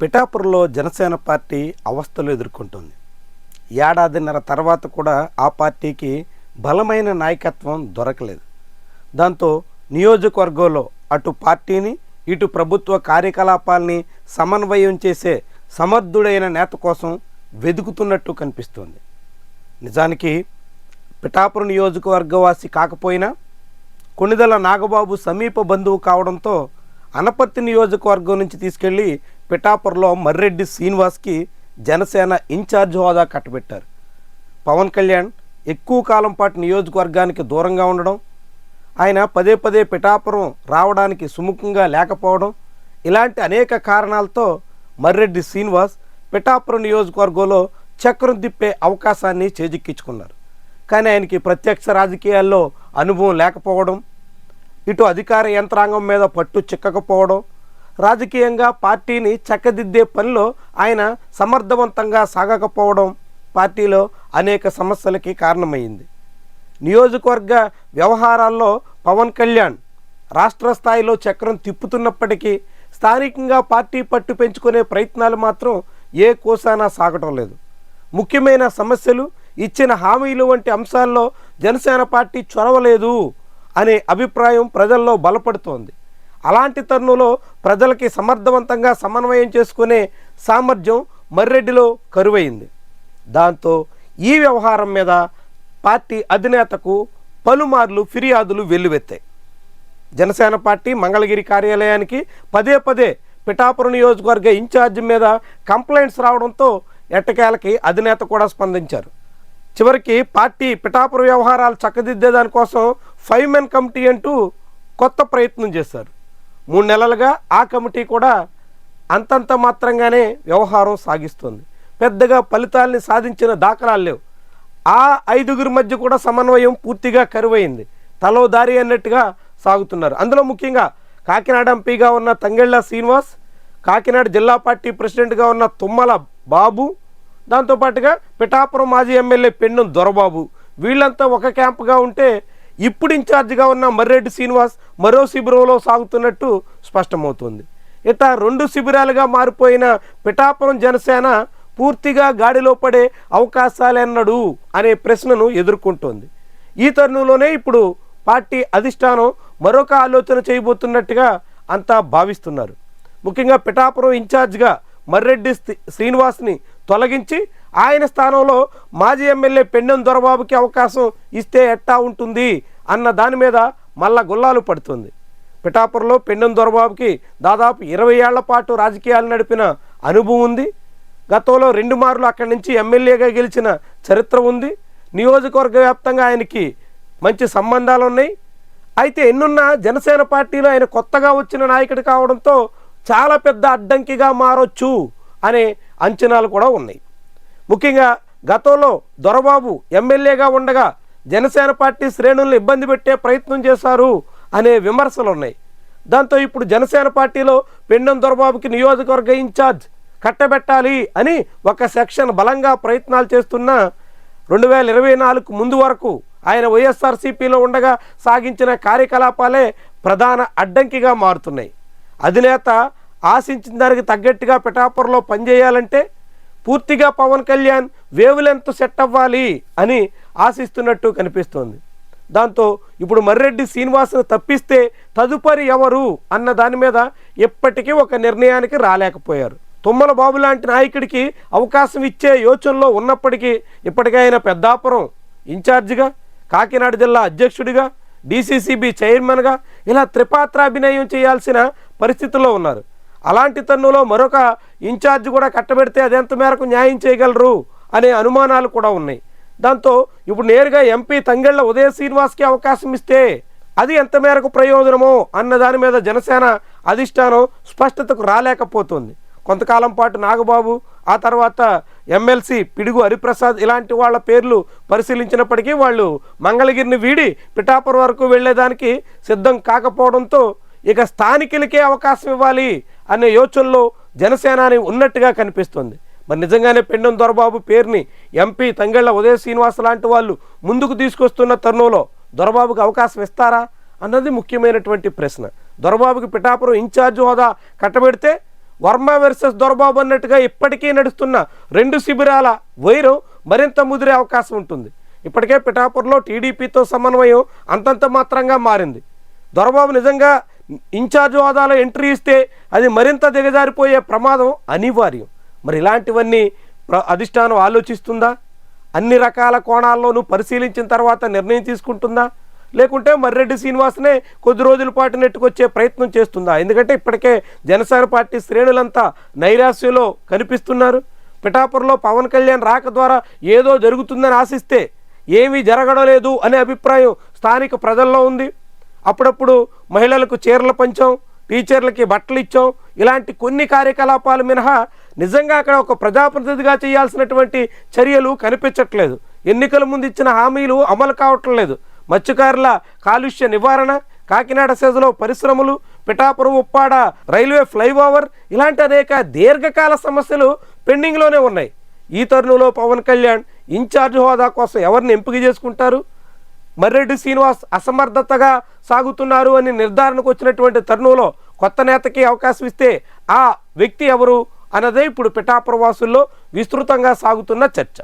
పిఠాపురంలో జనసేన పార్టీ అవస్థలు ఎదుర్కొంటుంది. ఏడాదిన్నర తర్వాత కూడా ఆ పార్టీకి బలమైన నాయకత్వం దొరకలేదు. దాంతో నియోజకవర్గంలో అటు పార్టీని ఇటు ప్రభుత్వ కార్యకలాపాల్ని సమన్వయం చేసే సమర్థుడైన నేత కోసం వెతుకుతున్నట్టు కనిపిస్తోంది. నిజానికి పిఠాపురం నియోజకవర్గవాసి కాకపోయినా కొణిదల నాగబాబు సమీప బంధువు కావడంతో అనపర్తి నియోజకవర్గం నుంచి తీసుకెళ్ళి పిఠాపురంలో మర్రెడ్డి శ్రీనివాస్కి జనసేన ఇన్ఛార్జ్ హోదా కట్టబెట్టారు. పవన్ కళ్యాణ్ ఎక్కువ కాలం పాటు నియోజకవర్గానికి దూరంగా ఉండడం ఆయన పదే పదే పిఠాపురం రావడానికి సుముఖంగా లేకపోవడం ఇలాంటి అనేక కారణాలతో మర్రెడ్డి శ్రీనివాస్ పిఠాపురం నియోజకవర్గంలో చక్రం తిప్పే అవకాశాన్ని చేజిక్కించుకున్నారు. కానీ ఆయనకి ప్రత్యక్ష రాజకీయాల్లో అనుభవం లేకపోవడం ఇటు అధికార యంత్రాంగం మీద పట్టు చిక్కకపోవడం రాజకీయంగా పార్టీని చక్కదిద్దే పనిలో ఆయన సమర్థవంతంగా సాగకపోవడం పార్టీలో అనేక సమస్యలకి కారణమైంది. నియోజకవర్గ వ్యవహారాల్లో పవన్ కళ్యాణ్ రాష్ట్ర స్థాయిలో చక్రం తిప్పుతున్నప్పటికీ స్థానికంగా పార్టీ పట్టు పెంచుకునే ప్రయత్నాలు మాత్రం ఏ కోసానా సాగటం లేదు. ముఖ్యమైన సమస్యలు ఇచ్చిన హామీలు వంటి అంశాల్లో జనసేన పార్టీ చొరవలేదు అనే అభిప్రాయం ప్రజల్లో బలపడుతోంది. అలాంటి తరుణంలో ప్రజలకి సమర్థవంతంగా సమన్వయం చేసుకునే సామర్థ్యం మర్రెడ్డిలో కరువైంది. దాంతో ఈ వ్యవహారం మీద పార్టీ అధినేతకు పలుమార్లు ఫిర్యాదులు వెల్లువెత్తాయి. జనసేన పార్టీ మంగళగిరి కార్యాలయానికి పదే పదే పిఠాపురం నియోజకవర్గ ఇన్ఛార్జి మీద కంప్లైంట్స్ రావడంతో ఎట్టకేలకి అధినేత కూడా స్పందించారు. చివరికి పార్టీ పిఠాపురం వ్యవహారాలు చక్కదిద్దే దానికోసం ఫైవ్ మెన్ కమిటీ అంటూ కొత్త ప్రయత్నం చేశారు. మూడు నెలలుగా ఆ కమిటీ కూడా అంతంత మాత్రంగానే వ్యవహారం సాగిస్తుంది. పెద్దగా ఫలితాల్ని సాధించిన దాఖలాలు లేవు. ఆ ఐదుగురి మధ్య కూడా సమన్వయం పూర్తిగా కరువైంది. తలో దారి అన్నట్టుగా సాగుతున్నారు. అందులో ముఖ్యంగా కాకినాడ ఎంపీగా ఉన్న తంగెళ్ళ శ్రీనివాస్ కాకినాడ జిల్లా పార్టీ ప్రెసిడెంట్గా ఉన్న తుమ్మల బాబు దాంతోపాటుగా పిఠాపురం మాజీ ఎమ్మెల్యే పెన్నం దొరబాబు. వీళ్ళంతా ఒక క్యాంప్గా ఉంటే ఇప్పుడు ఇన్ఛార్జిగా ఉన్న మర్రెడ్డి శ్రీనివాస్ మరో శిబిరంలో సాగుతున్నట్టు స్పష్టమవుతోంది. ఇట రెండు శిబిరాలుగా మారిపోయిన పిఠాపురం జనసేన పూర్తిగా గాడిలో పడే అవకాశాలెన్నడు అనే ప్రశ్నను ఎదుర్కొంటోంది. ఈ తరుణంలోనే ఇప్పుడు పార్టీ అధిష్టానం మరొక ఆలోచన చేయబోతున్నట్టుగా అంతా భావిస్తున్నారు. ముఖ్యంగా పిఠాపురం ఇన్ఛార్జ్గా మర్రెడ్డి శ్రీనివాస్ని తొలగించి ఆయన స్థానంలో మాజీ ఎమ్మెల్యే పెండెం దొరబాబుకి అవకాశం ఇస్తే ఎట్టా ఉంటుంది అన్న దాని మీద మళ్ళా గుల్లాలు పడుతుంది. పిఠాపురంలో పెండెం దొరబాబుకి దాదాపు ఇరవై ఏళ్ళ పాటు రాజకీయాలు నడిపిన అనుభవం ఉంది. గతంలో రెండు మార్లు అక్కడి నుంచి ఎమ్మెల్యేగా గెలిచిన చరిత్ర ఉంది. నియోజకవర్గ వ్యాప్తంగా ఆయనకి మంచి సంబంధాలు ఉన్నాయి. అయితే ఎన్నున్న జనసేన పార్టీలో ఆయన కొత్తగా వచ్చిన నాయకుడు కావడంతో చాలా పెద్ద అడ్డంకిగా మారొచ్చు అనే అంచనాలు కూడా ఉన్నాయి. ముఖ్యంగా గతంలో దొరబాబు ఎమ్మెల్యేగా ఉండగా జనసేన పార్టీ శ్రేణులను ఇబ్బంది పెట్టే ప్రయత్నం చేశారు అనే విమర్శలు ఉన్నాయి. దాంతో ఇప్పుడు జనసేన పార్టీలో పెండం దొరబాబుకి నియోజకవర్గ ఇన్ఛార్జ్ కట్టబెట్టాలి అని ఒక సెక్షన్ బలంగా ప్రయత్నాలు చేస్తున్న రెండు వేల ఇరవై నాలుగు ముందు వరకు ఆయన వైఎస్ఆర్సీపీలో ఉండగా సాగించిన కార్యకలాపాలే ప్రధాన అడ్డంకిగా మారుతున్నాయి. అధినేత ఆశించిన దానికి తగ్గట్టుగా పిఠాపురంలో పనిచేయాలంటే పూర్తిగా Pawan Kalyan wavelength set అవ్వాలి అని ఆశిస్తున్నట్టు కనిపిస్తోంది. దాంతో ఇప్పుడు మర్రెడ్డి శ్రీనివాసును తప్పిస్తే తదుపరి ఎవరు అన్న దాని మీద ఇప్పటికీ ఒక నిర్ణయానికి రాలేకపోయారు. తుమ్మల బాబు లాంటి నాయకుడికి అవకాశం ఇచ్చే యోచనలో ఉన్నప్పటికీ ఇప్పటికైనా పెద్దాపురం ఇన్ఛార్జిగా కాకినాడ జిల్లా అధ్యక్షుడిగా డీసీసీబీ చైర్మన్గా ఇలా త్రిపాత్రాభినయం చేయాల్సిన పరిస్థితుల్లో ఉన్నారు. అలాంటి తన్నులో మరొక ఇన్ఛార్జ్ కూడా కట్టబెడితే అదెంత మేరకు న్యాయం చేయగలరు అనే అనుమానాలు కూడా ఉన్నాయి. దాంతో ఇప్పుడు నేరుగా ఎంపీ తంగెళ్ళ ఉదయ శ్రీనివాస్కి అవకాశం ఇస్తే అది ఎంత మేరకు ప్రయోజనమో అన్న దాని మీద జనసేన అధిష్టానం స్పష్టతకు రాలేకపోతుంది. కొంతకాలం పాటు నాగబాబు ఆ తర్వాత ఎమ్మెల్సీ పిడుగు హరిప్రసాద్ ఇలాంటి వాళ్ళ పేర్లు పరిశీలించినప్పటికీ వాళ్ళు మంగళగిరిని వీడి పిఠాపురం వరకు వెళ్ళేదానికి సిద్ధం కాకపోవడంతో ఇక స్థానికులకే అవకాశం ఇవ్వాలి అనే యోచనలో జనసేనాని ఉన్నట్టుగా కనిపిస్తుంది. మరి నిజంగానే పెండం దొరబాబు పేరుని ఎంపీ తంగెళ్ళ ఉదయ శ్రీనివాస్ లాంటి వాళ్ళు ముందుకు తీసుకొస్తున్న తరుణంలో దొరబాబుకి అవకాశం ఇస్తారా అన్నది ముఖ్యమైనటువంటి ప్రశ్న. దొరబాబుకి పిఠాపురం ఇన్ఛార్జ్ హోదా కట్టబెడితే వర్మ వెర్సెస్ దొరబాబు అన్నట్టుగా ఇప్పటికీ నడుస్తున్న రెండు శిబిరాల వైరం మరింత ముదిరే అవకాశం ఉంటుంది. ఇప్పటికే పిఠాపురంలో టీడీపీతో సమన్వయం అంతంత మాత్రంగా మారింది. దొరబాబు నిజంగా ఇన్ఛార్జ్ హోదాలో ఎంట్రీ ఇస్తే అది మరింత దిగజారిపోయే ప్రమాదం అనివార్యం. మరి ఇలాంటివన్నీ ప్ర అధిష్టానం ఆలోచిస్తుందా? అన్ని రకాల కోణాల్లోనూ పరిశీలించిన తర్వాత నిర్ణయం తీసుకుంటుందా? లేకుంటే మర్రెడ్డి శ్రీనివాసనే కొద్ది రోజుల పాటు నెట్టుకొచ్చే ప్రయత్నం చేస్తుందా? ఎందుకంటే ఇప్పటికే జనసేన పార్టీ శ్రేణులంతా నైరాశ్యంలో కనిపిస్తున్నారు. పిఠాపురంలో పవన్ కళ్యాణ్ రాక ద్వారా ఏదో జరుగుతుందని ఆశిస్తే ఏమీ జరగడం లేదు అనే అభిప్రాయం స్థానిక ప్రజల్లో ఉంది. అప్పుడప్పుడు మహిళలకు చీరలు పంచాం టీచర్లకి బట్టలు ఇచ్చాం. ఇలాంటి కొన్ని కార్యకలాపాలు మినహా నిజంగా అక్కడ ఒక ప్రజాప్రతినిధిగా చేయాల్సినటువంటి చర్యలు కనిపించట్లేదు. ఎన్నికల ముందు ఇచ్చిన హామీలు అమలు కావటం లేదు. మత్స్యకారుల కాలుష్య నివారణ కాకినాడ సేజలో పరిశ్రమలు పిఠాపురం ఉప్పాడ రైల్వే ఫ్లైఓవర్ ఇలాంటి అనేక దీర్ఘకాల సమస్యలు పెండింగ్లోనే ఉన్నాయి. ఈ తరుణంలో పవన్ కళ్యాణ్ ఇన్ఛార్జ్ హోదా కోసం ఎవరిని ఎంపిక చేసుకుంటారు? మర్రెడ్డి శ్రీనివాస్ అసమర్థతగా సాగుతున్నారు అని నిర్ధారణకు వచ్చినటువంటి తరుణంలో కొత్త నేతకి అవకాశం ఇస్తే ఆ వ్యక్తి ఎవరు అన్నదే ఇప్పుడు పిఠాపురవాసుల్లో విస్తృతంగా సాగుతున్న చర్చ.